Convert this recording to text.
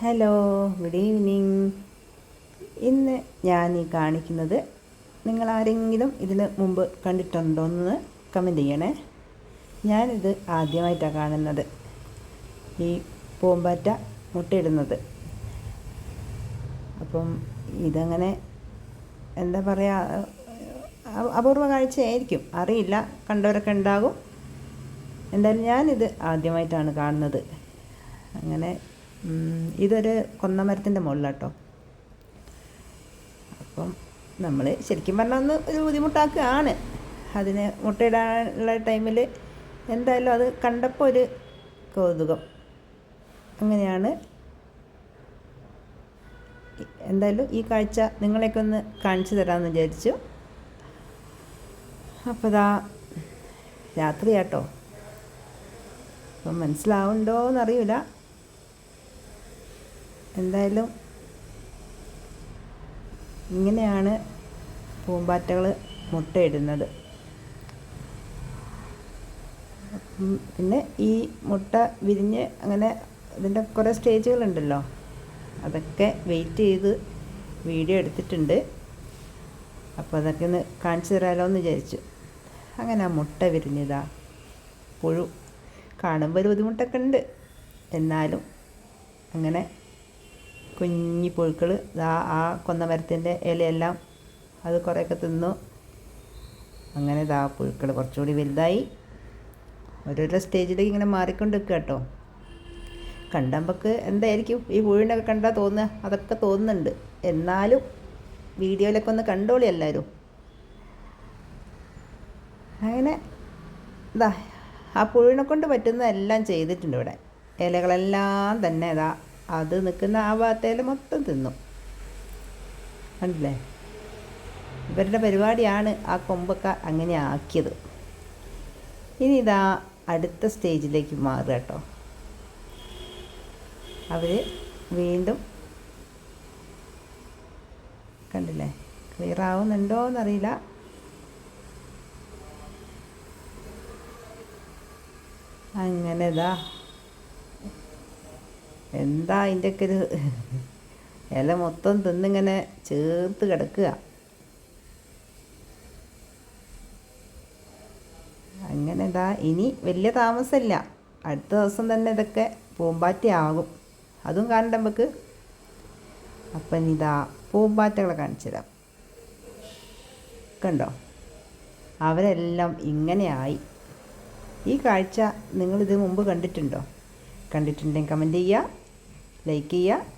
Hello good evening ഇന്ന് ഞാൻ ഈ കാണിക്കുന്നത് നിങ്ങൾ ആരെങ്കിലും ഇതിന് മുമ്പ് കണ്ടിട്ടുണ്ടോ എന്ന് കമന്റ് ചെയ്യണേ. ഞാനിത് ആദ്യമായിട്ടാണ് കാണുന്നത്. ഈ പൂമ്പാറ്റ മുട്ടയിടുന്നത്. അപ്പം ഇതങ്ങനെ എന്താ പറയുക അപൂർവ കാഴ്ചയായിരിക്കും. അറിയില്ല കണ്ടവരൊക്കെ ഉണ്ടാകും. എന്തായാലും ഞാനിത് ആദ്യമായിട്ടാണ് കാണുന്നത്. അങ്ങനെ ഇതൊരു കൊന്നമരത്തിന്റെ മുകളിലാട്ടോ. അപ്പം നമ്മൾ ശരിക്കും പറഞ്ഞാൽ ഒന്ന് ഒരു ബുദ്ധിമുട്ടാക്കുകയാണ്. അതിന് മുട്ടയിടാനുള്ള ടൈമിൽ എന്തായാലും അത് കണ്ടപ്പോൾ ഒരു കൗതുകം. അങ്ങനെയാണ് എന്തായാലും ഈ കാഴ്ച നിങ്ങളെയൊക്കെ ഒന്ന് കാണിച്ചു തരാമെന്ന് വിചാരിച്ചു. അപ്പോൾ ഇതാ രാത്രിയാട്ടോ. അപ്പം മനസ്സിലാവുണ്ടോ എന്നറിയില്ല എന്തായാലും ഇങ്ങനെയാണ് പൂമ്പാറ്റകൾ മുട്ടയിടുന്നത്. പിന്നെ ഈ മുട്ട വിരിഞ്ഞ് അങ്ങനെ ഇതിന്റെ കുറേ സ്റ്റേജുകളുണ്ടല്ലോ. അതൊക്കെ വെയിറ്റ് ചെയ്ത് വീഡിയോ എടുത്തിട്ടുണ്ട്. അപ്പോൾ അതൊക്കെ ഒന്ന് കാണിച്ചു തരാമല്ലോ എന്ന് വിചാരിച്ചു. അങ്ങനെ ആ മുട്ട വിരിഞ്ഞതാ. പുഴു കാണുമ്പോൾ ഒരു ബുദ്ധിമുട്ടൊക്കെ ഉണ്ട്. എന്നാലും അങ്ങനെ കുഞ്ഞി പുഴുക്കൾ ആ ആ കൊന്നമരത്തിന്റെ ഇലയെല്ലാം അത് കുറേയൊക്കെ തിന്നു. അങ്ങനെ ഇതാ പുഴുക്കൾ കുറച്ചുകൂടി വലുതായി. ഓരോരോ സ്റ്റേജിലേക്ക് ഇങ്ങനെ മാറിക്കൊണ്ട് നിൽക്കുക കേട്ടോ. കണ്ടമ്പക്ക് എന്തായിരിക്കും ഈ പുഴുവിനൊക്കെ കണ്ടാൽ തോന്നുക? അതൊക്കെ തോന്നുന്നുണ്ട്. എന്നാലും വീഡിയോയിലൊക്കെ ഒന്ന് കണ്ടോളി എല്ലാവരും. അങ്ങനെ ഇതാ ആ പുഴുവിനെ കൊണ്ട് പറ്റുന്നതെല്ലാം ചെയ്തിട്ടുണ്ട് ഇവിടെ. ഇലകളെല്ലാം തന്നെ ഇതാ അത് നിൽക്കുന്ന ആ വാത്തയിൽ മൊത്തം തിന്നു. കണ്ടില്ലേ? ഇവരുടെ പരിപാടിയാണ് ആ കൊമ്പൊക്കെ അങ്ങനെ ആക്കിയത്. ഇനി ഇതാ അടുത്ത സ്റ്റേജിലേക്ക് മാറുക കേട്ടോ. അവർ വീണ്ടും കണ്ടില്ലേ? ക്ലിയർ ആവുന്നുണ്ടോ എന്നറിയില്ല അങ്ങനെ ഇതാ എന്താ അതിന്റെയൊക്കെ ഒരു ഇല മൊത്തം തിന്നിങ്ങനെ ചേർത്ത് കിടക്കുക. അങ്ങനെ ഇതാ ഇനി വലിയ താമസമില്ല. അടുത്ത ദിവസം തന്നെ ഇതൊക്കെ പൂമ്പാറ്റയാകും അതും കാണണ്ട നമുക്ക് അപ്പം ഇതാ പൂമ്പാറ്റകളെ കാണിച്ചു തരാം. കണ്ടോ? അവരെല്ലാം ഇങ്ങനെയായി. ഈ കാഴ്ച നിങ്ങളിത് മുമ്പ് കണ്ടിട്ടുണ്ടോ? കണ്ടിട്ടുണ്ടെങ്കിൽ കമന്റ് ചെയ്യുക. ലൈക്ക് ചെയ്യുക.